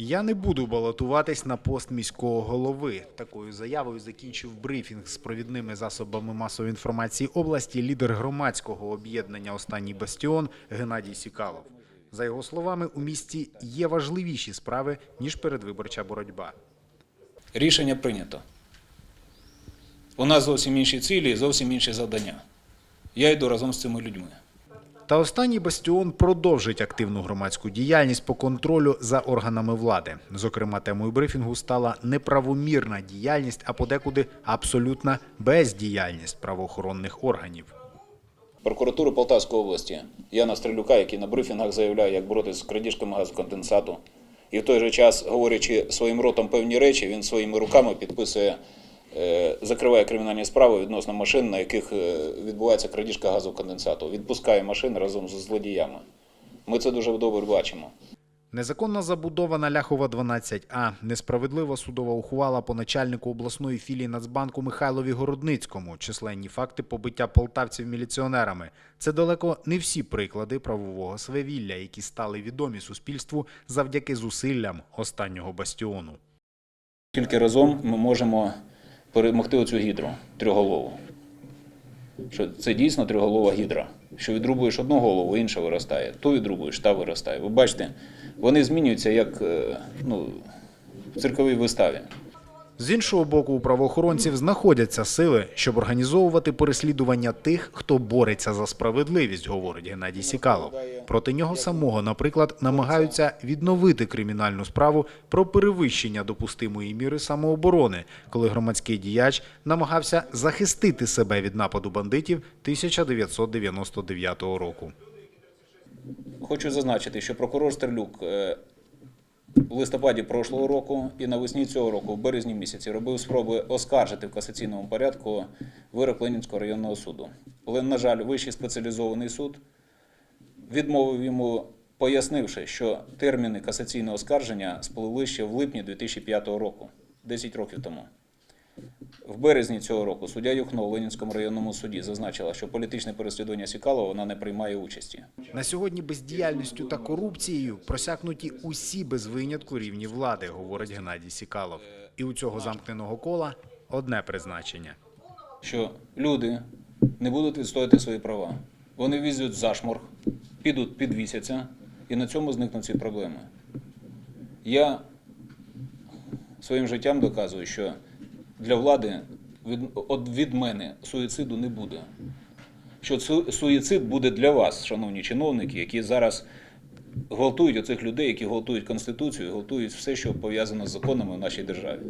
Я не буду балотуватись на пост міського голови. Такою заявою закінчив брифінг з провідними засобами масової інформації області лідер громадського об'єднання Останній бастіон Геннадій Сікалов. За його словами, у місті є важливіші справи ніж передвиборча боротьба. Рішення прийнято. У нас зовсім інші цілі зовсім інші завдання. Я йду разом з цими людьми. Та останній бастіон продовжить активну громадську діяльність по контролю за органами влади. Зокрема, темою брифінгу стала неправомірна діяльність, а подекуди абсолютна бездіяльність правоохоронних органів. Прокуратури Полтавської області Яна Стрелюка, який на брифінгах заявляє, як боротися з крадіжками газоконденсату. І в той же час, говорячи своїм ротом певні речі, він своїми руками підписує, закриває кримінальні справи відносно машин, на яких е, відбувається крадіжка газоконденсату. Відпускає машини разом з злодіями. Ми це дуже добре бачимо. Незаконна забудова на Ляхова 12А, несправедлива судова ухвала по начальнику обласної філії Нацбанку Михайлові Городницькому, численні факти побиття полтавців міліціонерами. Це далеко не всі приклади правового свавілля, які стали відомі суспільству завдяки зусиллям останнього бастіону. Тільки разом ми можемо перемогти оцю гідру трьоголову. Що це дійсно триголова гідра. Що відрубуєш одну голову, інша виростає. Ту відрубуєш, та виростає. Ви бачите, вони змінюються як е, ну, в цирковій виставі. З іншого боку, у правоохоронців знаходяться сили, щоб організовувати переслідування тих, хто бореться за справедливість, говорить Геннадій Сікалов. Проти нього самого, наприклад, намагаються відновити кримінальну справу про перевищення допустимої міри самооборони, коли громадський діяч намагався захистити себе від нападу бандитів 1999 року. Хочу зазначити, що прокурор Стерлюк е, в листопаді прошлого року і навесні цього року, в березні місяці, робив спроби оскаржити в касаційному порядку вирок Ленінського районного суду. Але, на жаль, вищий спеціалізований суд відмовив йому, пояснивши, що терміни касаційного оскарження спливли ще в липні 2005 року, 10 років тому. В березні цього року суддя Юхно в Ленінському районному суді зазначила, що політичне переслідування Сікалова вона не приймає участі. На сьогодні бездіяльністю та корупцією просякнуті усі без винятку рівні влади, говорить Геннадій Сікалов. І у цього замкненого кола одне призначення. що люди не будуть відстояти свої права. Вони візьмуть зашморг, підуть, підвісяться, і на цьому зникнуть ці проблеми. Я своїм життям доказую, що для влади від, от від мене суїциду не буде. Що суїцид буде для вас, шановні чиновники, які зараз гвалтують оцих людей, які гвалтують Конституцію, гвалтують все, що пов'язано з законами в нашій державі.